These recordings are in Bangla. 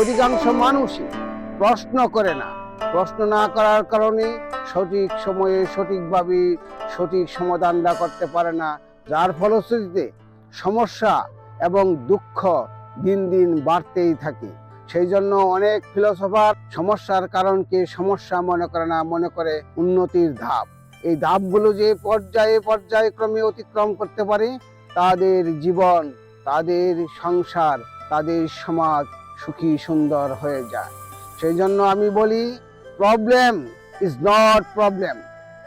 অধিকাংশ মানুষই প্রশ্ন করে না। প্রশ্ন না করার কারণে সঠিক সময়ে সঠিকভাবে সঠিক সমাধান সমাধানটা করতে পারে না। যার ফলশ্রুতিতে সমস্যা এবং দুঃখ দিন দিন বাড়তেই থাকে। সেই জন্য অনেক ফিলোসফার সমস্যার কারণকে সমস্যা মনে করে না, মনে করে উন্নতির ধাপ। এই ধাপগুলো যে পর্যায়ে পর্যায়ক্রমে অতিক্রম করতে পারে, তাদের জীবন, তাদের সংসার, তাদের সমাজ সুখী, সুন্দর হয়ে যায়। সেই জন্য আমি বলি problem is not problem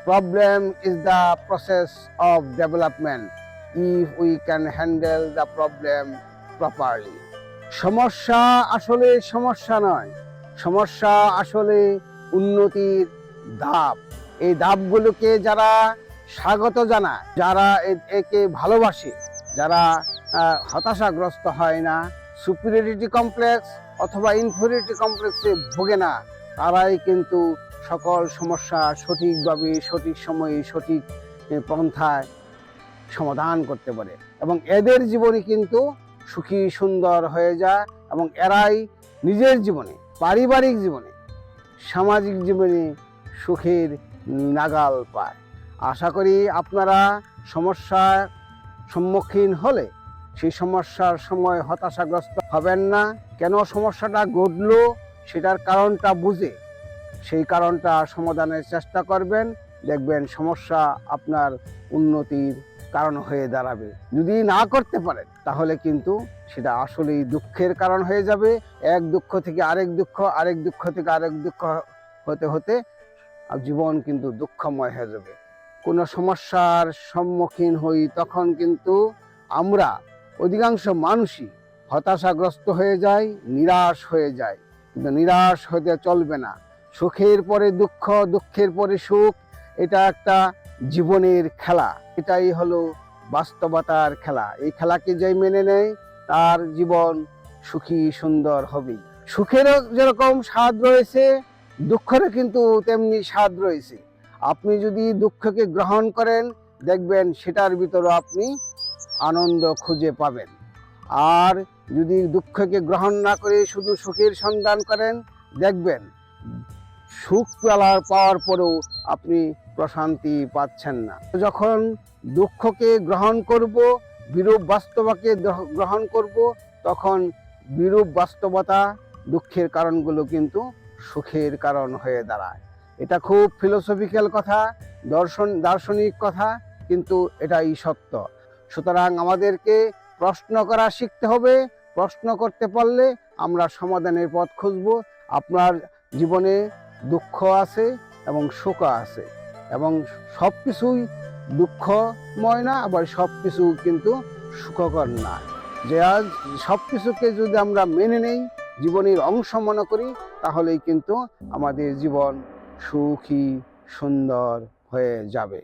problem is the process of development if we can handle the problem properly সমস্যা আসলে সমস্যা নয়। সমস্যা আসলে উন্নতির ধাপ। এই ধাপগুলোকে যারা স্বাগত জানায়, যারা একে ভালোবাসে, যারা হতাশাগ্রস্ত হয় না সুপিরিয়রিটি কমপ্লেক্স অথবা ইনফিরিয়রিটি কমপ্লেক্সে ভোগে না, তারাই কিন্তু সকল সমস্যা সঠিকভাবে, সঠিক সময়ে, সঠিক পন্থায় সমাধান করতে পারে। এবং এদের জীবনে কিন্তু সুখী, সুন্দর হয়ে যায় এবং এরাই নিজের জীবনে, পারিবারিক জীবনে, সামাজিক জীবনে সুখের নাগাল পায়। আশা করি আপনারা সমস্যার সম্মুখীন হলে সেই সমস্যার সময় হতাশাগ্রস্ত হবেন না। কেন সমস্যাটা ঘটলো? সেটার কারণটা বুঝে। সেই কারণটা সমাধানের চেষ্টা করবেন। দেখবেন সমস্যা আপনার উন্নতির কারণ হয়ে দাঁড়াবে। যদি না করতে পারেন, তাহলে কিন্তু সেটা আসলেই দুঃখের কারণ হয়ে যাবে। এক দুঃখ থেকে আরেক দুঃখ আরেক দুঃখ থেকে আরেক দুঃখ হতে হতে জীবন কিন্তু দুঃখময় হয়ে যাবে। কোনো সমস্যার সম্মুখীন হই তখন কিন্তু আমরা অধিকাংশ মানুষই হতাশাগ্রস্ত হয়ে যায়, নিরাশ হয়ে যায়। কিন্তু নিরাশ হতে চলবে না। সুখের পরে দুঃখ, দুঃখের পরে সুখ, এটা একটা জীবনের খেলা। এটাই হলো বাস্তবতার খেলা। এই খেলাকে যে মেনে নেয়, তার জীবন সুখী, সুন্দর হবে। সুখেরও যেরকম স্বাদ রয়েছে, দুঃখেরও কিন্তু তেমনি স্বাদ রয়েছে। আপনি যদি দুঃখকে গ্রহণ করেন, দেখবেন সেটার ভিতরে আপনি আনন্দ খুঁজে পাবেন। আর যদি দুঃখকে গ্রহণ না করে শুধু সুখের সন্ধান করেন, দেখবেন সুখ পেলার পাওয়ার পরেও আপনি প্রশান্তি পাচ্ছেন না। যখন দুঃখকে গ্রহণ করব, বিরূপ বাস্তবকে গ্রহণ করব, তখন বিরূপ বাস্তবতা দুঃখের কারণগুলো কিন্তু সুখের কারণ হয়ে দাঁড়ায়। এটা খুব ফিলোসফিক্যাল কথা, দর্শন, দার্শনিক কথা, কিন্তু এটাই সত্য। সুতরাং আমাদেরকে প্রশ্ন করা শিখতে হবে। প্রশ্ন করতে পারলে আমরা সমাধানের পথ খুঁজব। আপনার জীবনে দুঃখ আছে এবং সুখ আছে এবং সব কিছুই দুঃখময় না, আবার সব কিছু কিন্তু সুখকর না। যে আজ সব কিছুকে যদি আমরা মেনে নেই, জীবনের অংশ মনে করি, তাহলেই কিন্তু আমাদের জীবন সুখী, সুন্দর হয়ে যাবে।